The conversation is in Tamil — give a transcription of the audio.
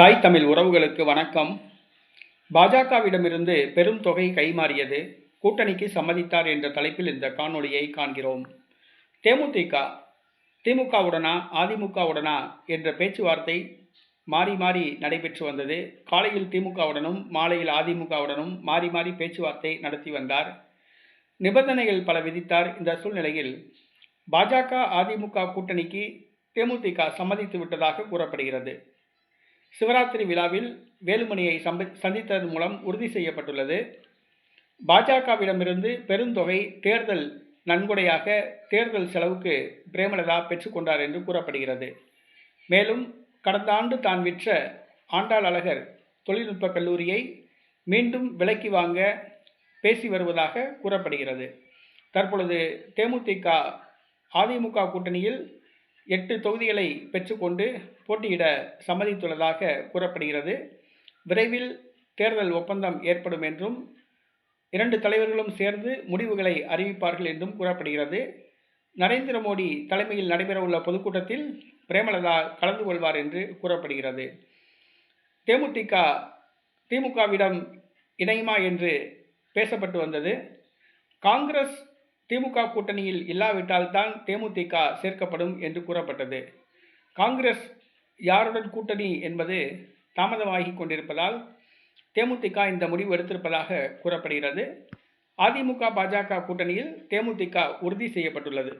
தாய் தமிழ் உறவுகளுக்கு வணக்கம். பாஜகவிடமிருந்து பெரும் தொகை கைமாறியது கூட்டணிக்கு சம்மதித்தார் என்ற தலைப்பில் இந்த காணொளியை காண்கிறோம். தேமுதிக திமுகவுடனா அதிமுகவுடனா என்ற பேச்சுவார்த்தை மாறி மாறி நடைபெற்று வந்தது. காலையில் திமுகவுடனும் மாலையில் அதிமுகவுடனும் மாறி மாறி பேச்சுவார்த்தை நடத்தி வந்தார். நிபந்தனைகள் பல விதித்தார். இந்த சூழ்நிலையில் பாஜக அதிமுக கூட்டணிக்கு தேமுதிக சம்மதித்து விட்டதாக கூறப்படுகிறது. சிவராத்திரி விழாவில் வேலுமணியை சந்தித்ததன் மூலம் உறுதி செய்யப்பட்டுள்ளது. பாஜகவிடமிருந்து பெருந்தொகை தேர்தல் நன்கொடையாக தேர்தல் செலவுக்கு பிரேமலதா பெற்றுக்கொண்டார் என்று கூறப்படுகிறது. மேலும் கடந்த ஆண்டு தான் விற்ற ஆண்டாள் அழகர் தொழில்நுட்ப கல்லூரியை மீண்டும் விலக்கி வாங்க பேசி வருவதாக கூறப்படுகிறது. தற்பொழுது தேமுதிக அதிமுக கூட்டணியில் எட்டு தொகுதிகளை பெற்றுக்கொண்டு போட்டியிட சம்மதித்துள்ளதாக கூறப்படுகிறது. விரைவில் தேர்தல் ஒப்பந்தம் ஏற்படும் என்றும் இரண்டு தலைவர்களும் சேர்ந்து முடிவுகளை அறிவிப்பார்கள் என்றும் கூறப்படுகிறது. நரேந்திர மோடி தலைமையில் நடைபெறவுள்ள பொதுக்கூட்டத்தில் பிரேமலதா கலந்து கொள்வார் என்று கூறப்படுகிறது. தேமுதிக திமுகவிடம் இணையுமா என்று பேசப்பட்டு வந்தது. காங்கிரஸ் திமுக கூட்டணியில் இல்லாவிட்டால் தான் தேமுதிக சேர்க்கப்படும் என்று கூறப்பட்டது. காங்கிரஸ் யாருடன் கூட்டணி என்பது தாமதமாகி கொண்டிருப்பதால் தேமுதிக இந்த முடிவு எடுத்திருப்பதாக கூறப்படுகிறது. அதிமுக பாஜக கூட்டணியில் தேமுதிக உறுதி செய்யப்பட்டுள்ளது.